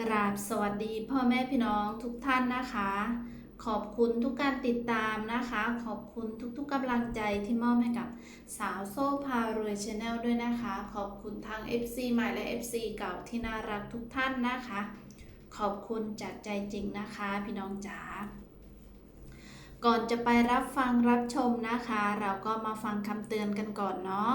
กราบสวัสดีพ่อแม่พี่น้องทุกท่านนะคะ ขอบคุณทุกการติดตามนะคะ ขอบคุณทุกๆกำลังใจที่มอบให้กับสาวโซ่พารวยชาแนลด้วยนะคะ ขอบคุณทั้ง FC ใหม่และ FC เก่าที่น่ารักทุกท่านนะคะ ขอบคุณจากใจจริงนะคะพี่น้องจ๋าก่อนจะไปรับฟังรับชมนะคะ เราก็มาฟังคำเตือนกันก่อนเนาะ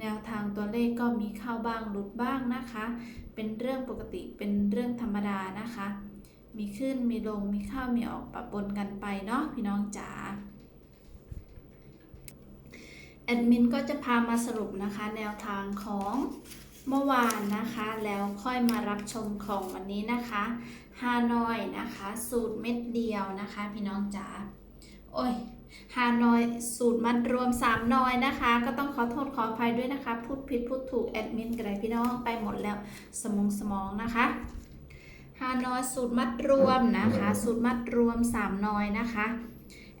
แนวทางตัวเลขก็มีเข้าบ้างหลุดบ้างนะคะ เป็นเรื่องปกติเป็นเรื่องธรรมดานะคะ มีขึ้นมีลงมีเข้ามีออกปะปนกันไปเนาะพี่น้องจ๋าแอดมินก็จะพามาสรุปนะคะแนวทางของเมื่อวานนะคะ แล้วค่อยมารับชมของวันนี้นะคะฮานอยนะคะ สูตรเม็ดเดียวนะคะ พี่น้องจ๋าโอ้ย ฮานอยสูตรมัดรวม3นอยนะคะ ก็ต้องขอโทษขออภัยด้วยนะคะ พูดผิดพูดถูกแอดมินกระไรพี่น้องไปหมดแล้วสมองสมองนะคะฮานอยสูตรมัดรวมนะคะ สูตรมัดรวม3นอยนะคะ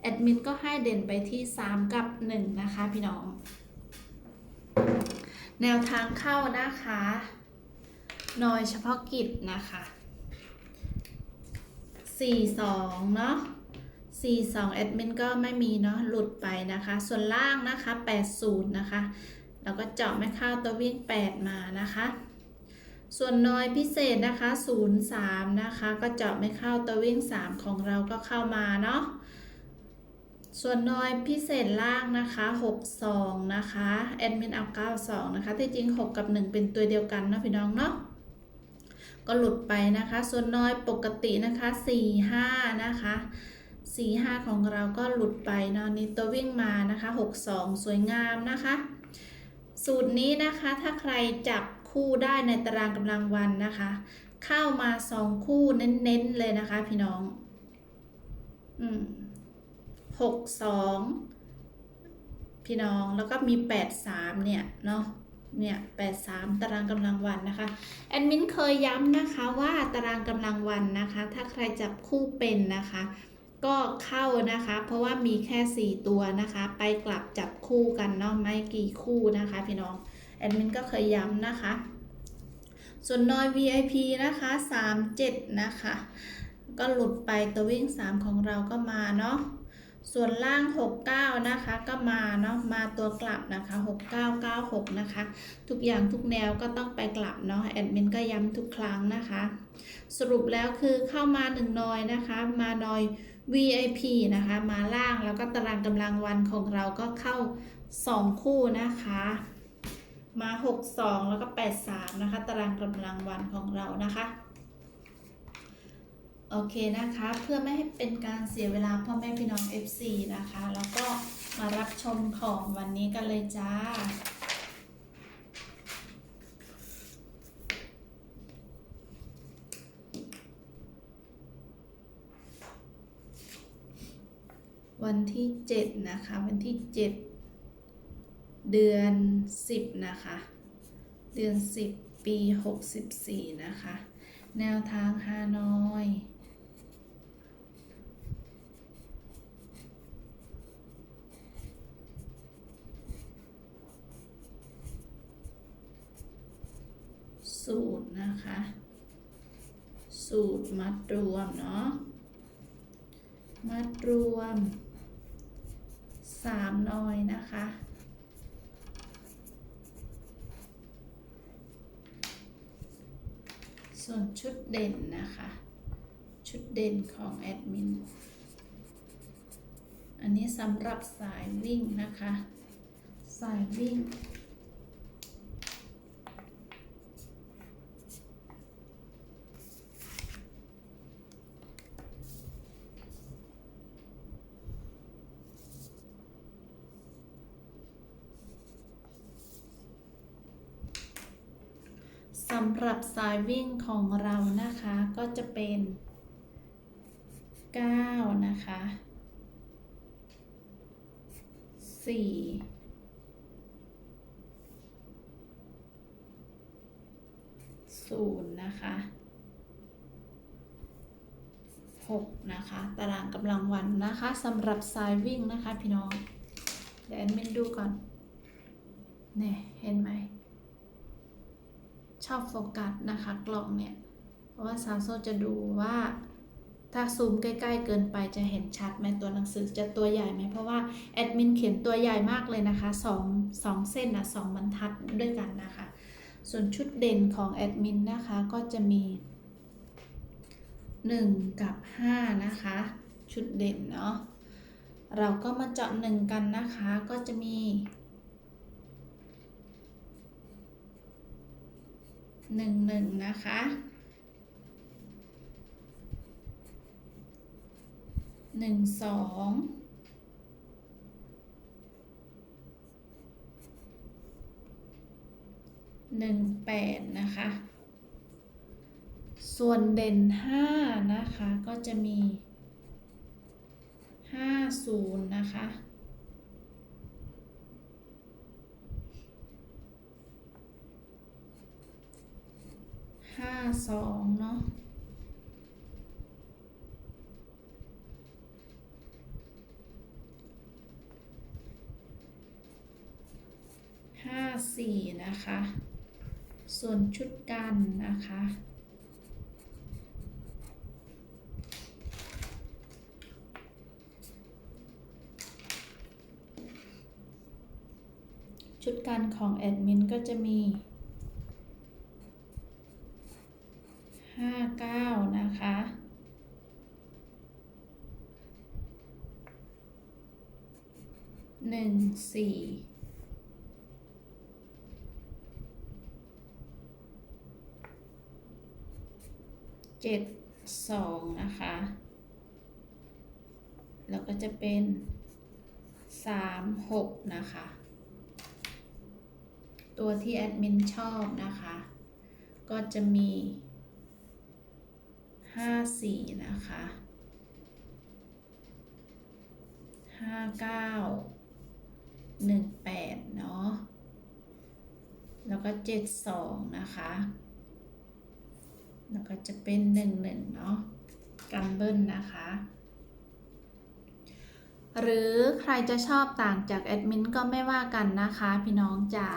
แอดมินก็ให้เด่นไปที่ 3 กับ 1 นะคะพี่น้อง แนวทางเข้านะคะนอยเฉพาะกิจนะคะ 42 เนาะ 42แอดมินก็ไม่มีเนาะหลุดไปนะคะ ส่วนล่างนะคะ 80 นะคะ แล้วก็เจาะไม่เข้าตัววิ่ง 8 มานะคะ ส่วนน้อยพิเศษนะคะ 03 นะคะ ก็เจาะไม่เข้าตัววิ่ง 3 ของเราก็เข้ามาเนาะส่วนน้อยพิเศษล่างนะคะ 62 นะคะแอดมินเอา 92 นะคะที่จริง 6 กับ 1 เป็นตัวเดียวกันเนาะพี่น้องเนาะก็หลุดไปนะคะ ส่วนน้อยปกตินะคะ 45 นะคะ 45 ของเราก็หลุดไปเนาะนี่ตัววิ่งมานะคะ 62 สวยงามนะคะ สูตรนี้นะคะถ้าใครจับคู่ได้ในตารางกำลังวันนะคะ เข้ามา 2 คู่เน้นๆเลยนะคะพี่น้องอืม62พี่น้องแล้วก็มี 83 เนี่ยเนาะเนี่ย83ตารางกำลังวันนะคะ แอดมินเคยย้ำนะคะว่าตารางกำลังวันนะคะ ถ้าใครจับคู่เป็นนะคะ ก็เข้านะคะ เพราะว่ามีแค่ 4 ตัวนะคะ ไปกลับจับคู่กันเนาะไม่กี่คู่นะคะ พี่น้องแอดมินก็เคยย้ำนะคะ ส่วนนอย VIP นะคะ 37 นะคะ ก็หลุดไปตัววิ่ง 3 ของเราก็มาเนาะส่วนล่าง 69 นะคะ ก็มาเนาะ มาตัวกลับนะคะ 6996 นะคะ ทุกอย่างทุกแนวก็ต้องไปกลับเนาะ แอดมินก็ย้ำทุกครั้งนะคะ สรุปแล้วคือเข้ามา1นอยนะคะ มานอย VIP นะคะ มาล่างแล้วก็ตารางกำลังวันของเราก็เข้า 2 คู่นะคะ มา 62 แล้วก็ 83 นะคะ ตารางกำลังวันของเรานะคะ โอเคนะคะ เพื่อไม่ให้เป็นการเสียเวลาพ่อแม่พี่น้อง FC นะคะ แล้วก็มารับชมของวันนี้กันเลยจ้า วันที่ 7 นะคะ วันที่ 7 เดือน 10 นะคะ เดือน 10 ปี 64 นะคะ แนวทางฮานอยสูตรนะคะ สูตรมัดรวมเนาะ มัดรวม สามนอยนะคะ ส่วนชุดเด่นนะคะ ชุดเด่นของแอดมิน อันนี้สำหรับสายวิ่งนะคะ สายวิ่ง สำหรับสายวิ่งของเรานะคะก็จะเป็น 9 นะคะสี่ศูนย์นะคะหกนะคะ ตารางกำลังวันนะคะสำหรับสายวิ่งนะคะพี่น้อง เดี๋ยวแอดมินดูก่อนเนี่ยเห็นไหม ชอบโฟกัสนะคะกล่องเนี่ย เพราะว่าซาวโซจะดูว่า ถ้าซูมใกล้ๆเกินไปจะเห็นชัดไหมตัวหนังสือจะตัวใหญ่ไหมเพราะว่าแอดมินเขียนตัวใหญ่มากเลยนะคะสองสองเส้นนะสองบรรทัดด้วยกันนะคะ ส่วนชุดเด่นของแอดมินนะคะก็จะมี 1 กับ 5 นะคะ ชุดเด่นเนาะเราก็มาเจาะหนึ่งกันนะคะก็จะมี หนึ่งหนึ่งนะคะ หนึ่งสอง หนึ่งแปดนะคะ ส่วนเด่นห้านะคะ ก็จะมีห้าศูนย์นะคะ ห้าสองเนาะห้าสี่นะคะ ส่วนชุดกันนะคะชุดกันของแอดมินก็จะมี หนึ่งสี่เจ็ดสองนะคะ แล้วก็จะเป็นสามหกนะคะ ตัวที่แอดมินชอบนะคะ ก็จะมีห้าสี่นะคะห้าเก้า หนึ่งแปดเนาะ แล้วก็เจ็ดสองนะคะ แล้วก็จะเป็นหนึ่งหนึ่งเนาะกัมเบิลนะคะ หรือใครจะชอบต่างจากแอดมินก็ไม่ว่ากันนะคะ พี่น้องจ๋า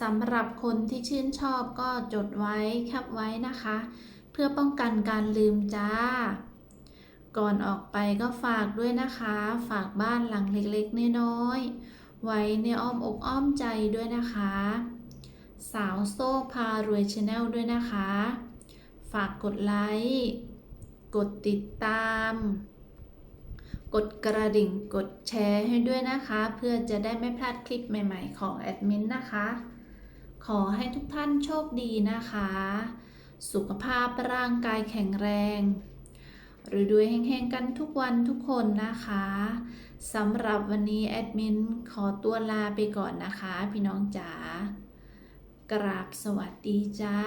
สำหรับคนที่ชื่นชอบก็จดไว้แคปไว้นะคะ เพื่อป้องกันการลืมจ้า ก่อนออกไปก็ฝากด้วยนะคะ ฝากบ้านหลังเล็กๆ น้อยๆ ไว้ในอ้อมอกอ้อมใจด้วยนะคะ สาวโซ่พารวยชาแนลด้วยนะคะ ฝากกดไลค์ กดติดตาม กดกระดิ่ง กดแชร์ให้ด้วยนะคะ เพื่อจะได้ไม่พลาดคลิปใหม่ๆ ของแอดมินนะคะ ขอให้ทุกท่านโชคดีนะคะ สุขภาพร่างกายแข็งแรง หรือด้วยแห้งๆกันทุกวันทุกคนนะคะสำหรับวันนี้แอดมินขอตัวลาไปก่อนนะคะ พี่น้องจ๋ากราบสวัสดีจ้า